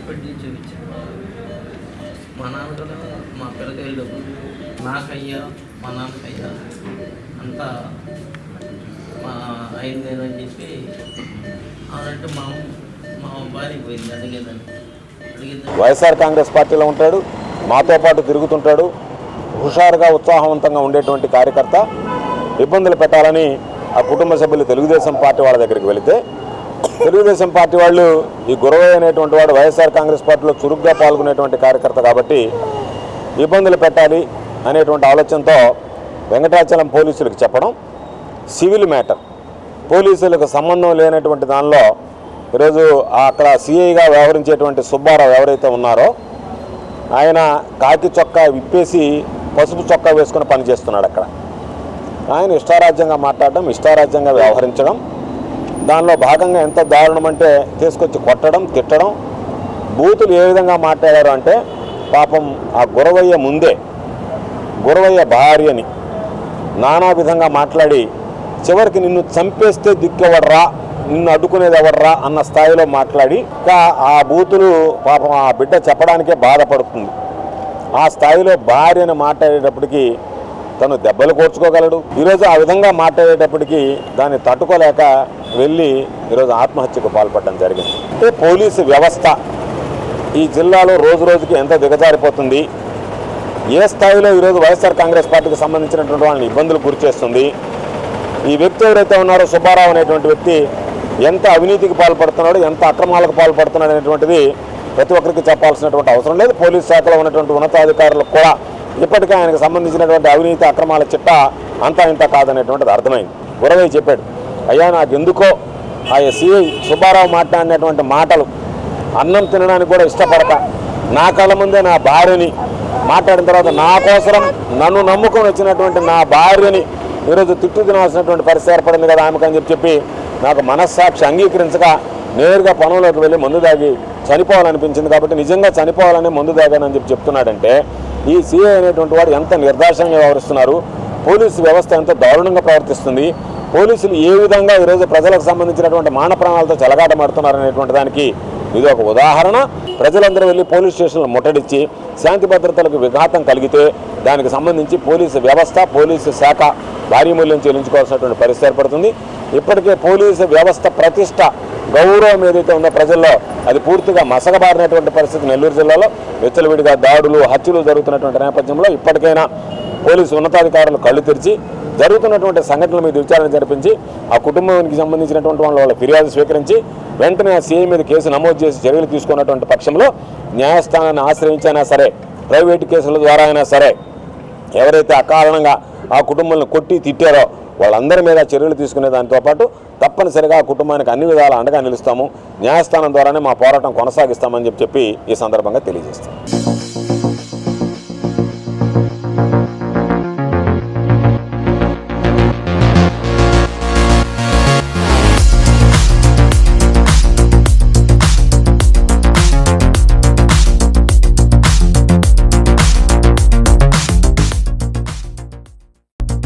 పెట్టి చూపించాను మా నాన్న కూడా మా నాకయ్యా మా నాన్నకయ్యా అంతా మా అయిందేనని చెప్పి మా మా భార్య పోయింది అడిగేదని వైఎస్ఆర్ కాంగ్రెస్ పార్టీలో ఉంటాడు మాతో పాటు తిరుగుతుంటాడు హుషారుగా ఉత్సాహవంతంగా ఉండేటువంటి కార్యకర్త. ఇబ్బందులు పెట్టాలని ఆ కుటుంబ సభ్యులు తెలుగుదేశం పార్టీ వాళ్ళ దగ్గరికి వెళితే తెలుగుదేశం పార్టీ వాళ్ళు ఈ గురవయ్య అనేటువంటి వాడు వైఎస్ఆర్ కాంగ్రెస్ పార్టీలో చురుగ్గా పాల్గొనేటువంటి కార్యకర్త కాబట్టి ఇబ్బందులు పెట్టాలి అనేటువంటి ఆలోచనతో వెంకటాచలం పోలీసులకు చెప్పడం సివిల్ మ్యాటర్. పోలీసులకు సంబంధం లేనటువంటి దానిలో ఈరోజు అక్కడ సిఐగా వ్యవహరించేటువంటి సుబ్బారావు ఎవరైతే ఉన్నారో ఆయన కాకి చొక్కా విప్పేసి పసుపు చొక్కా వేసుకుని పనిచేస్తున్నాడు అక్కడ. ఆయన ఇష్టారాజ్యంగా మాట్లాడడం ఇష్టారాజ్యంగా వ్యవహరించడం దానిలో భాగంగా ఎంత దారుణం అంటే తీసుకొచ్చి కొట్టడం తిట్టడం. బూతులు ఏ విధంగా మాట్లాడారు అంటే పాపం ఆ గురవయ్య ముందే గురవయ్య భార్యని నానా విధంగా మాట్లాడి చివరికి నిన్ను చంపేస్తే దిక్కెవడరా నిన్ను అడ్డుకునేది ఎవడరా అన్న స్థాయిలో మాట్లాడి ఇంకా ఆ బూతులు పాపం ఆ బిడ్డ చెప్పడానికే బాధపడుతుంది. ఆ స్థాయిలో భార్యను మాట్లాడేటప్పటికీ తను దెబ్బలు కోర్చుకోగలడు. ఈరోజు ఆ విధంగా మాట్లాడేటప్పటికీ దాన్ని తట్టుకోలేక వెళ్ళి ఈరోజు ఆత్మహత్యకు పాల్పడడం జరిగింది. అంటే పోలీసు వ్యవస్థ ఈ జిల్లాలో రోజు రోజుకి ఎంత దిగజారిపోతుంది ఏ స్థాయిలో ఈరోజు వైఎస్ఆర్ కాంగ్రెస్ పార్టీకి సంబంధించినటువంటి వాళ్ళని ఇబ్బందులు గురిచేస్తుంది ఈ వ్యక్తి ఎవరైతే ఉన్నారో సుబ్బారావు అనేటువంటి వ్యక్తి ఎంత అవినీతికి పాల్పడుతున్నాడు ఎంత అక్రమాలకు పాల్పడుతున్నాడు అనేటువంటిది ప్రతి ఒక్కరికి చెప్పాల్సినటువంటి అవసరం లేదు. పోలీస్ శాఖలో ఉన్నటువంటి ఉన్నతాధికారులకు కూడా ఇప్పటికే ఆయనకు సంబంధించినటువంటి అవినీతి అక్రమాల చిట్ట అంతా ఇంత కాదనేటువంటిది అర్థమైంది. గురవయ్య చెప్పాడు. అయ్యా నాకు ఎందుకో ఆ సిఐ సుబ్బారావు మాట్లాడినటువంటి మాటలు. అన్నం తినడానికి కూడా ఇష్టపడక. నా కళ్ళ ముందే నా భార్యని మాట్లాడిన తర్వాత నా కోసరం నన్ను నమ్ముకొని వచ్చినటువంటి నా భార్యని ఈరోజు తిట్టు తినాల్సినటువంటి పరిస్థితి ఏర్పడింది కదా ఆమెకని చెప్పి చెప్పి నాకు మనస్సాక్షి అంగీకరించక నేరుగా పనులకు వెళ్ళి మందు దాగి చనిపోవాలనిపించింది కాబట్టి నిజంగా చనిపోవాలని మందు దాగానని చెప్పి చెప్తున్నాడంటే ఈ సీఏ అనేటువంటి వాడు ఎంత నిర్దాక్షంగా వ్యవహరిస్తున్నారు? పోలీసు వ్యవస్థ ఎంత దారుణంగా ప్రవర్తిస్తుంది? పోలీసులు ఏ విధంగా ఈరోజు ప్రజలకు సంబంధించినటువంటి మాన ప్రాణాలతో చెలగాటమాడుతున్నారు అనేటువంటి దానికి ఇది ఒక ఉదాహరణ. ప్రజలందరూ వెళ్ళి పోలీస్ స్టేషన్లు ముట్టడిచ్చి శాంతి భద్రతలకు విఘాతం కలిగితే దానికి సంబంధించి పోలీసు వ్యవస్థ పోలీసు శాఖ భారీ మూల్యం చెల్లించుకోవాల్సినటువంటి పరిస్థితి ఏర్పడుతుంది. ఇప్పటికే పోలీసు వ్యవస్థ ప్రతిష్ట గౌరవం ఏదైతే ఉందో ప్రజల్లో అది పూర్తిగా మసగబారినటువంటి పరిస్థితి నెల్లూరు జిల్లాలో. విచ్చలవిడిగా దాడులు హత్యలు జరుగుతున్నటువంటి నేపథ్యంలో ఇప్పటికైనా పోలీసు ఉన్నతాధికారులు కళ్ళు తెరిచి జరుగుతున్నటువంటి సంఘటనల మీద విచారణ జరిపించి ఆ కుటుంబానికి సంబంధించినటువంటి వాళ్ళ వాళ్ళ ఫిర్యాదు స్వీకరించి వెంటనే ఆ సీఐ మీద కేసు నమోదు చేసి చర్యలు తీసుకున్నటువంటి పక్షంలో న్యాయస్థానాన్ని ఆశ్రయించైనా సరే ప్రైవేటు కేసుల ద్వారా అయినా సరే ఎవరైతే అకారణంగా ఆ కుటుంబాలను కొట్టి తిట్టారో వాళ్ళందరి మీద చర్యలు తీసుకునే దానితో పాటు తప్పనిసరిగా కుటుంబానికి అన్ని విధాల అండగా నిలుస్తాము. న్యాయస్థానం ద్వారానే మా పోరాటం కొనసాగిస్తామని చెప్పి చెప్పి ఈ సందర్భంగా తెలియజేస్తాం.